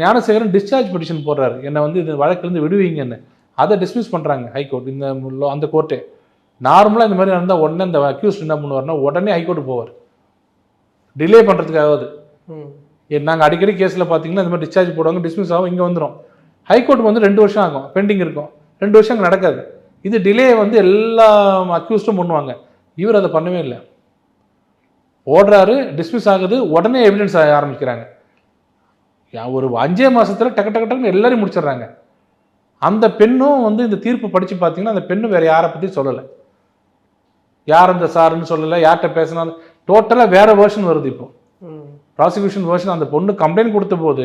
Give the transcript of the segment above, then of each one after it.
Gnanasekaran discharge petition போடுறாரு. என்னை வந்து இது வழக்கிலிருந்து விடுவீங்கன்னு. அதை டிஸ்மிஸ் பண்ணுறாங்க ஹைகோர்ட் இந்த அந்த கோர்ட்டே நார்மலாக இந்த மாதிரி நடந்தால் உடனே இந்த அக்யூஸ்ட் என்ன பண்ணுவார்னா உடனே ஹைகோர்ட்டு போவார். டிலே பண்ணுறதுக்காவது ம். நாங்கள் அடிக்கடி கேஸில் பார்த்தீங்கன்னா இந்த மாதிரி டிஸ்சார்ஜ் போடுவாங்க டிஸ்மிஸ் ஆகும் இங்கே வந்துடும் ஹைகோர்ட் வந்து ரெண்டு வருஷம் ஆகும் பெண்டிங் இருக்கும். ரெண்டு வருஷம் அங்கே நடக்காது. இது டிலே வந்து எல்லா அக்யூஸ்டும் பண்ணுவாங்க. இவர் அதை பண்ணவே இல்லை. ஓடுறாரு டிஸ்மிஸ் ஆகுது உடனே எவிடன்ஸ் ஆரம்பிக்கிறாங்க. ஒரு அஞ்சே மாசத்துல டக்கு டக்கு டக்குன்னு எல்லாரையும் முடிச்சிடுறாங்க. அந்த பெண்ணும் வந்து இந்த தீர்ப்பு படித்து பார்த்தீங்கன்னா அந்த பெண்ணும் வேற யாரை பற்றி சொல்லலை. யார் அந்த சாருன்னு சொல்லலை யார்கிட்ட பேசினாலும் டோட்டலாக வேற வேர்ஷன் வருது இப்போ. ப்ராசிக்யூஷன் வேர்ஷன் அந்த பொண்ணு கம்ப்ளைண்ட் கொடுத்த போது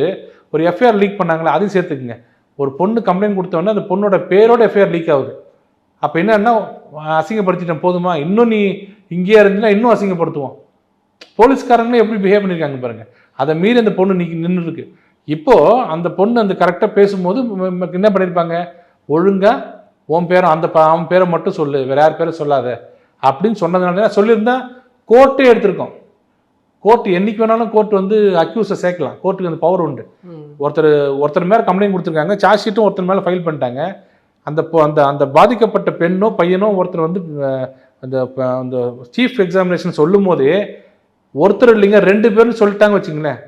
ஒரு எஃப்ஐஆர் லீக் பண்ணாங்களே அதையும் சேர்த்துக்குங்க. ஒரு பொண்ணு கம்ப்ளைண்ட் கொடுத்த உடனே அந்த பொண்ணோட பேரோட எஃப்ஐஆர் லீக் ஆகுது. அப்போ என்னன்னா அசிங்கப்படுத்திட்டேன் போதுமா? இன்னும் நீ இங்கேயே இருந்தீங்கன்னா இன்னும் அசிங்கப்படுத்துவோம். போலீஸ்காரங்களும் எப்படி பிஹேவ் பண்ணியிருக்காங்க பாருங்க. அதை மீறி அந்த பொண்ணு நீ நின்று இருக்கு இப்போ அந்த பொண்ணு அந்த கரெக்டாக பேசும்போது என்ன பண்ணியிருப்பாங்க ஒழுங்கா உன் பேரை அந்த அவன் பேரை மட்டும் சொல்லு வேற யார் பேரை சொல்லாத. அப்படின்னு சொன்னதுனால சொல்லியிருந்தா கோர்ட்டே எடுத்திருக்கோம். கோர்ட் என்னைக்கு வேணாலும் கோர்ட் வந்து அக்யூஸை சேர்க்கலாம். கோர்ட்டுக்கு அந்த பவர் உண்டு. ஒருத்தர் ஒருத்தர் மேலே கம்ப்ளைண்ட் கொடுத்துருக்காங்க சார்ஜ் ஷீட்டும் ஒருத்தர் மேலே ஃபைல் பண்ணிட்டாங்க. அந்த அந்த அந்த பாதிக்கப்பட்ட பெண்ணோ பையனோ ஒருத்தர் வந்து அந்த அந்த சீஃப் எக்ஸாமினேஷன் சொல்லும் போதே ஒருத்தர் இல்லைங்க ரெண்டு பேரும் சொல்லிட்டாங்க வச்சுங்களேன்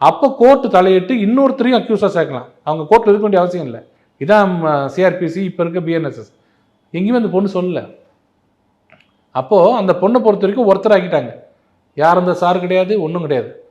அப்போ கோர்ட்டு தலையிட்டு இன்னொருத்தரையும் அக்யூஸாக சேர்க்கலாம். அவங்க கோர்ட்டில் இருக்க வேண்டிய அவசியம் இல்லை. இதான் சிஆர்பிசி இப்போ இருக்க பிஎன்எஸ்எஸ் எங்கேயுமே அந்த பொண்ணு சொல்லல. அப்போது அந்த பொண்ணை பொறுத்த வரைக்கும் ஒருத்தர் ஆக்கிட்டாங்க யார் அந்த சார் கிடையாது ஒன்றும் கிடையாது.